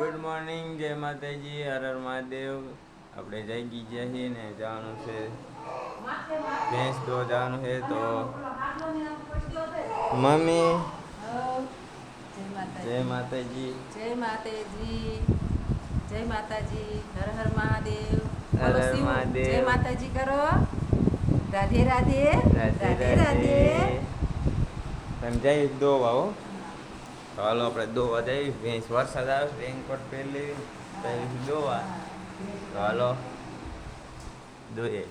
Good morning જય માતાજી હર હર મહાદેવ. આપણે જાગી ગયા છીએ ને જવાનું છે. ભેંસ તો જવાનું છે તો મમ્મી જય માતાજી. જય માતાજી જય માતાજી હર હર મહાદેવ. હર હર મહાદેવ. જય માતાજી કરો. રાધે રાધે રાધે રાધે તમે દો તો હાલો આપણે દોવા જઈ ભેંસ વરસાદ આવે રેનકોટ પહેરી પછી દોવા. તો હાલો. દોઈ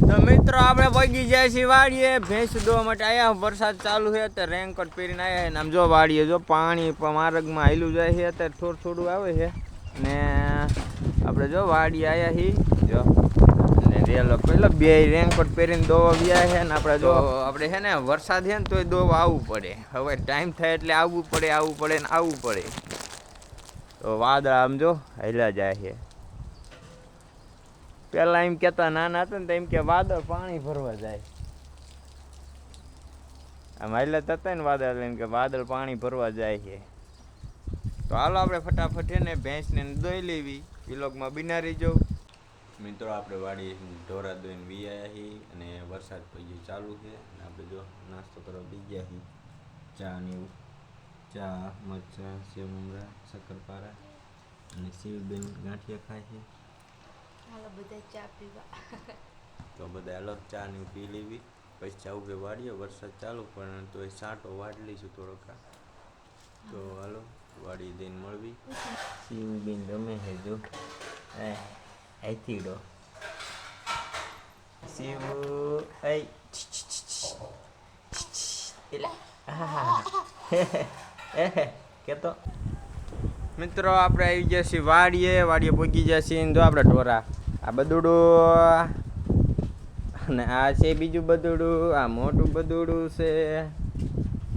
તો મિત્રો, આપણે પગી જાય છીએ વાડીએ. ભેંસ દોવા માટે આવ્યા વરસાદ ચાલુ છે, અત્યારે રેનકોટ પહેરીને આવ્યા છે. આમ જો વાડીએ જો પાણી પણ માર્ગમાં આવેલું જાય છે, અત્યારે થોડું થોડું આવે છે. ને આપણે જો વાડી આવ્યા છીએ. જો. પહેરીને દોવા ગયા છે ને આપણે જો આપણે છે ને વરસાદ છે ને તોય દોવા આવવું પડે. હવે ટાઈમ થાય એટલે આવવું પડે આવવું પડે ને આવવું પડે. તો વાદળ આમ જો હેલા જાય છે. પેલા એમ કેતા નાના હતા ને તો એમ કે વાદળ પાણી ભરવા જાય. આમ હાલ્યા થતા ને વાદળ એમ કે વાદળ પાણી ભરવા જાય છે. તો હાલો આપણે ફટાફટ છે ને ભેંસને દોઈ લેવી. વિલોગમાં બિનારી જવું મિત્રો આપણે વાડી ઢોરા દોઈને વી આવ્યા છીએ અને વરસાદ પછી ચાલુ છે. અને આપણે જો નાસ્તો કરવા બી ગયા છીએ ચા ને એવું. ચા મરચા સેવ મમરા શક્કરપારા અને શિવબેન ગાંઠિયા ખાય છે. હાલો બધા ચા પીવા. તો બધા અલગ ચા ને પી લેવી. પછી ચા કે વાડીએ વરસાદ ચાલુ પણ તો એ સાંટો વાટ લઈશું થોડોક તો હાલો વાડી દઈને મળવી. શિવબેન રમે છે જો. અહીંથી ડો શિવ આઈ કેતો મિત્રો, આપણે આવી ગયા છીએ વાડીએ. વાડીએ પહોંચી ગયા છીએ. જો આપણે ઢોરા. આ બદુડું અને આ છે બીજું બદુડું આ મોટું બદુડું છે.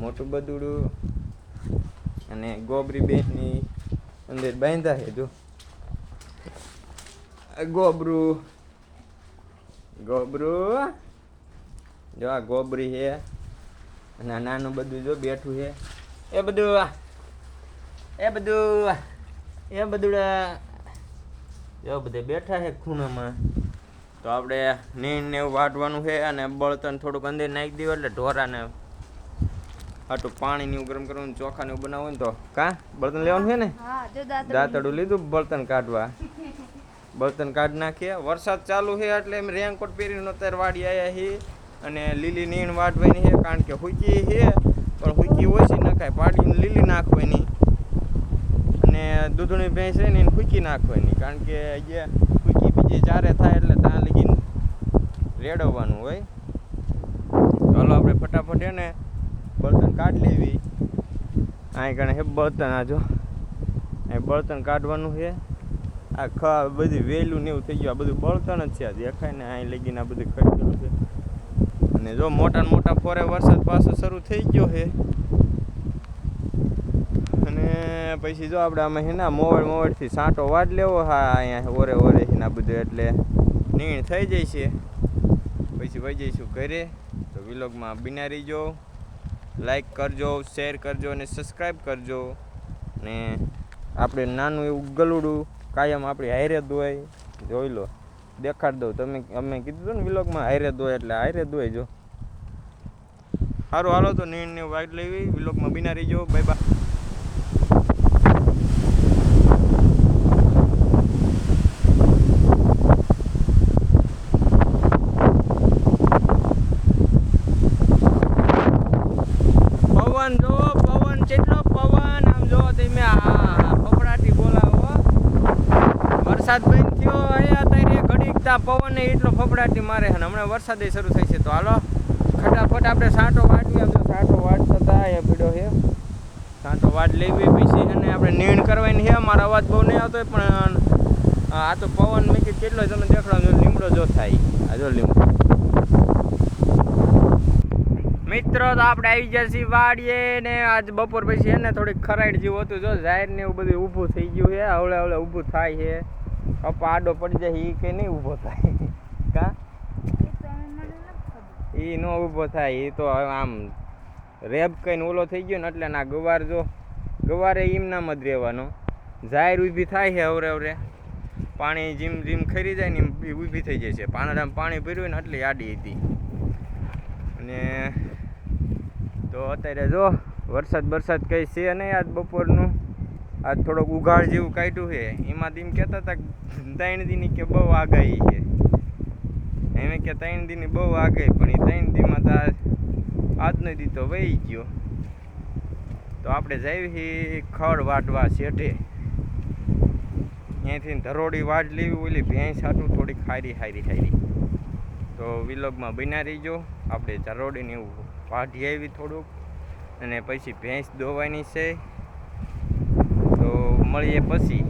મોટું બદુડું અને ગોબરી બેનની અંદર બાંધા છે, જો. ગોબરું. ગોબરું. જો આ ગોબરી છે. અને આ નાનું બધું જો બેઠું છે. એ બધું એ બધું એ બધું જો બધે બેઠા છે ખૂણામાં. તો આપણે નીણ ને એવું વાટવાનું છે અને બળતણ થોડુંક અંદર નાખી દઈએ એટલે ઢોરાને આટલું પાણી ને એવું ગરમ કરવાનું ચોખા ને એવું બનાવવું ને તો. કા? બળતણ લેવાનું છે ને? દાંતડું લીધું બળતણ કાઢવા. બળતણ કાઢી નાખીએ વરસાદ ચાલુ છે એટલે એમ રેનકોટ પહેરીને અત્યારે વાડી આવ્યા છીએ અને લીલી નીણ વાટવાની છે કારણ કે હુકી છે, પણ હુકી ઓછી નખાય. પાડીને લીલી નાખવાની. અને દૂધણી ભેંસ છે ને એને હુકી નાખવાની. કારણ કે જે હુકી બીજી ચારે થાય એટલે ત્યાં લગી રેડવવાનું હોય. ચાલો આપણે ફટાફટ એને બળતણ કાઢી લેવી. અહીં કણે હે બળતણ આજો અહીં બળતણ કાઢવાનું છે. આ ખ બધી વેલું ને એવું થઈ ગયું. આ બધું બળતણ જ છે. આ દેખાય ને અહીં લગીને આ બધું કટેલું છે. અને જો મોટા મોટા ફોરે વરસાદ પાછો શરૂ થઈ ગયો છે. અને પછી જો આપણે આમાં હેના મોવડ મોવડથી સાંટો વાડ લેવો હા, અહીંયા ઓરે ઓરે ને આ બધું એટલે નીણ થઈ જાય છે. પછી વહી જઈશું ઘરે. તો વિલોગમાં બિનારી જો લાઈક કરજો, શેર કરજો અને સબસ્ક્રાઈબ કરજો. ને આપણે નાનું એવું ગલુડું કાયમ આપણી હારે દોય જોઈ લો. દેખાડ દઉં. તમે, અમે કીધું હતું ને વિલોગમાં હારે દોય એટલે હારે દોય જો. સારું હાલો તો નીણ ને વાઈટ લેવી. વિલોગમાં બિનારી રહીજો. બાય બાય પવન જો પવન કેટલો પવન આમ જો તમે આ ફફડાટી બોલાવો વરસાદ બંધ થયો અહીંયા અત્યારે તા પવન એટલો ફફડાટી મારે છે હમણાં વરસાદ શરૂ થઈ છે. તો હાલો ફટાફટ આપણે સાંટો વાટવી જો સાંટો વાટતા એ પીડો છે. સાંટો વાટ લેવી પછી અને આપણે નીણ કરવાની છે. મારો અવાજ બહુ નહીં આવતો પણ આ તો પવન મેં કેટલો તમે દેખાડો લીમડો જો થાય. આ જો લીમડો. મિત્રો, તો આપણે આવી ગયા છીએ વાડીએ ને આજ બપોર પછી એને થોડીક ખરાઈડ જેવું હતું. જો જાહેર ને એવું બધું ઊભું થઈ ગયું છે. હવળે હવળે ઊભું થાય છે. કપા આડો પડી જાય એ કે નહીં ઊભો થાય. કા? એ ન ઊભો થાય એ તો આમ રેબ કહીને ઓલો થઈ ગયો ને એટલે ના ગવાર જો, ગવારે એમનામ જ રહેવાનો. જાહેર ઊભી થાય છે અવરે અવરે પાણી જીમ જીમ ખરી જાય ને એમ ઊભી થઈ જાય છે. પાણામાં પાણી ભર્યું ને એટલે આડી હતી. અને તો અત્યારે જો વરસાદ બરસાદ કંઈ છે નહીં આજ બપોરનું? આજ થોડોક ઉઘાડ જેવું કાઢ્યું છે. એમાં એમ કહેતા હતા ત્રણ દીની કે બહુ આગાહી છે. એમ કે ત્રણ દીની બહુ આગાહી, પણ એ ત્રણ દીમાં તો આજ- આજનો દી તો વહી ગયો. તો આપણે જઈએ છીએ ખડ વાટવા શેઠે. અહીંયાથી ધરોડી વાટ લેવી ઓલી ભેંસ હાટું થોડીક હારી હારી હારી. તો વિલોગમાં બના રહીજો. આપણે ધરોડીને એવું વાઢી આવી થોડુંક. અને પછી ભેંસ દોવાની છે. મળીએ પછી.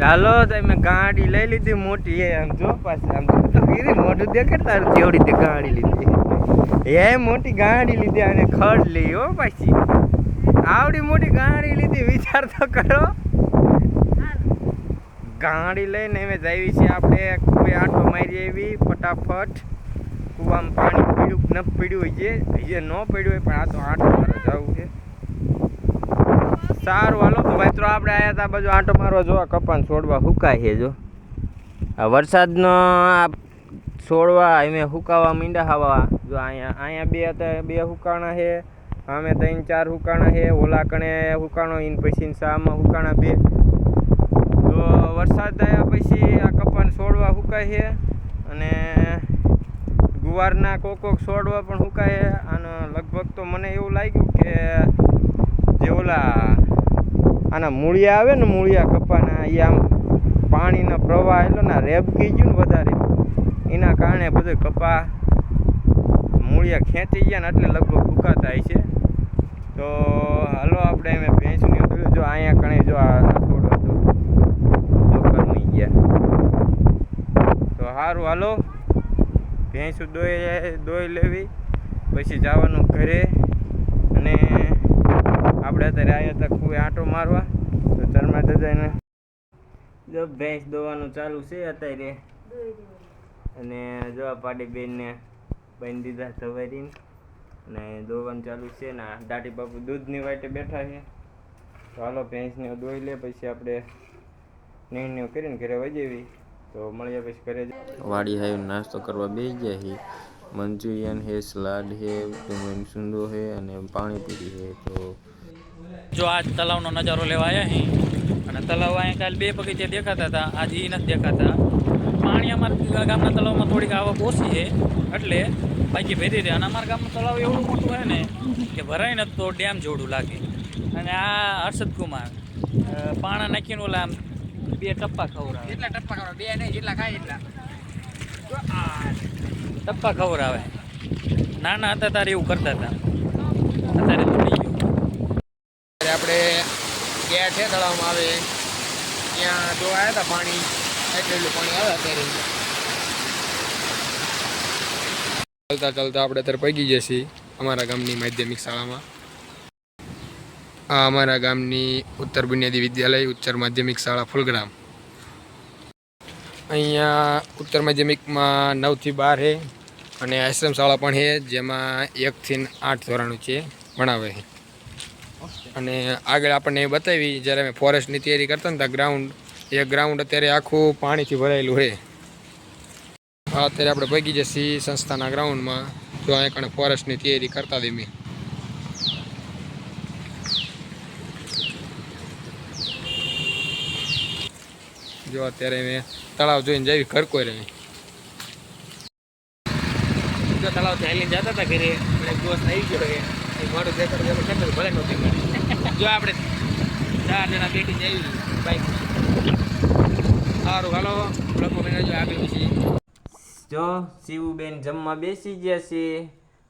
ચાલો તમે ગાડી લઈ લીધી, મોટી એ આમ જો પાછી, આમ તો કીધી, મોટું દેખાડતા તારું કેવડી રીતે ગાડી લીધી. એ મોટી ગાડી લીધી અને ખડ લઈ હો પાછી. આવડી મોટી ગાડી લીધી, વિચાર તો કરો. ગાડી લઈને અમે જાવી છે આપણે, કોઈ આંટો મારી આવી, ફટાફટ. કૂવામાં પાણી પીડ્યું ન પીડ્યું હોય છે હજી ન પડ્યું હોય પણ આ તો આંટો મારે જવું છે. સારું, હાલો. તો તો આપણે આયા હતા બાજુ આંટો મારવા. જોવા કપાન છોડવા હુકાય છે, જો. આ વરસાદનો આ છોડવા એમે હુકાવા મીંડા હવા. જો અહીંયા અહીંયા બે હતા, બે હુકાણા છે, અમે ત્રણ, ચાર હુકાણા છે, ઓલા કણે હુકાણો ઇન પછી સામાં હુકાણા બે. તો વરસાદ આવ્યા પછી આ કપાન છોડવા હુકાય છે, અને ગુવારના કોક કોક છોડવા પણ હુકાય આનો લગભગ તો મને એવું લાગ્યું કે જે ઓલા આના મૂળિયા આવે ને મૂળિયા કપાના એ આમ પાણીનો પ્રવાહ એટલો ને રેબકી ગયું ને વધારે. એના કારણે બધું કપા, મૂળિયા ખેંચી ગયા ને એટલે લગભગ ફૂંકાતા થાય છે. તો હાલો આપણે એમ ભેંસની જોયું જો અહીંયા કણે જો આ આ છોડવા તો ગયા. તો સારું હાલો. ભેંસ દોઈ દોઈ લેવી. પછી જવાનું ઘરે. અને આપણે અત્યારે આવ્યા હતા કુએ આંટો મારવા. તો ધર્મા દાદાને જો ભેંસ દોવાનું ચાલુ છે અત્યારે. અને જોવા પાડી બેનને બાંધી દીધા સવારીને. અને દોવાનું ચાલુ છે ને દાટી બાપુ દૂધની વાટે બેઠા છે. તો હાલો ભેંસને દોઈ લે, પછી આપણે નિર્ણય કરીને ઘરે વજેવી તો મળીએ પછી ઘરે વાડી હાઈ નાસ્તો કરવા બેસી ગયા છે. મંચુરિયન છે, સલાડ છે સુંદો છે અને પાણીપુરી છે. તો જો આજ તલાવનો નજારો લેવા આવ્યા અહીં અને તલાવ અહીંયા કાલે બે બગીચે દેખાતા હતા આજે એ નથી દેખાતા. પાણી અમારા ગામના તળાવમાં થોડીક આવક ઓછી છે એટલે બાકી ભેરી રહે અને અમારા ગામનું તળાવ એવડું મોટું હોય ને કે ભરાય ને તો ડેમ જોડું લાગે. અને આ હર્ષદ કુમાર પાણા નાખીને ઓલા બે ટપ્પા ખવડાવે. જેટલા ટપ્પા ખવડાવે બે નહીં જેટલા ખાય એટલા. ટપ્પા ખવડાવે. નાના હતા તારે એવું કરતા હતા અત્યારે તૂટી ગયું આપણે ગયા છે તળાવમાં આવે. ત્યાં જોવા આવ્યા હતા પાણી એટલું પાણી આવે અત્યારે. ચાલતા ચાલતા આપણે અત્યારે પગી જશે અમારા ગામની માધ્યમિક શાળામાં. આ અમારા ગામની ઉત્તર બુનિયાદી વિદ્યાલય, ઉચ્ચર માધ્યમિક શાળા, ફુલગ્રામ. અહીંયા ઉત્તર માધ્યમિકમાં નવથી બાર છે અને આશ્રમ શાળા પણ છે જેમાં એકથી આઠ ધોરણ છે, ભણાવે છે અને આગળ આપણને એ બતાવી, જ્યારે અમે ફોરેસ્ટની તૈયારી કરતા ને ગ્રાઉન્ડ એ ગ્રાઉન્ડ અત્યારે આખું પાણીથી ભરાયેલું છે. હા અત્યારે આપણે ભગી જઈએ સંસ્થાના ગ્રાઉન્ડમાં જો અહીંયા કણે ફોરેસ્ટની તૈયારી કરતા હતી મેં જો અત્યારે મેં તળાવ જોઈને જાવી ઘર કોઈ રહી તળાવ ચાલીને જતા હતા ઘરે દોસ્ત આવી ગયો એ મોડું ખેતર ભલે નહોતી મળી જો આપણે ચાર જણા બેઠી જઈ બાઈક સારું હાલો. બ્લોકમાં બને જો આગળ પછી. જો શિવબેન જમવા બેસી ગયા છે.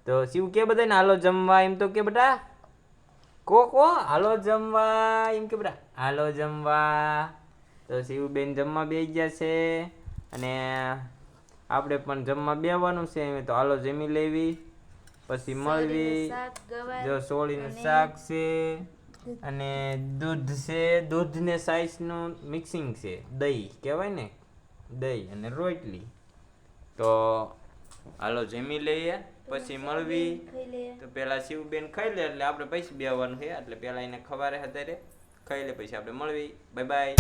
તો શિવ કે બધાને હાલો જમવા. એમ તો કે બેટા કો કો હાલો જમવા. એમ કે બેટા હાલો જમવા. તો શિવબેન જમવા બે ગયા છે. અને આપણે પણ જમવા બેવાનું છે. એમ તો હાલો જમી લેવી. પછી મળવી. જો સોળીનું શાક છે. અને દૂધ છે દૂધ ને સાઈઝનું મિક્સિંગ છે દહીં કહેવાય ને? દહીં અને રોટલી. તો હાલો જમી લઈએ પછી મળવી. તો પેલા શિવબેન ખાઈ લે એટલે આપણે પૈસા બેવાનું છે એટલે પેલા એને ખવારે રે ખાઈ લે પછી આપણે મળવી. Bye bye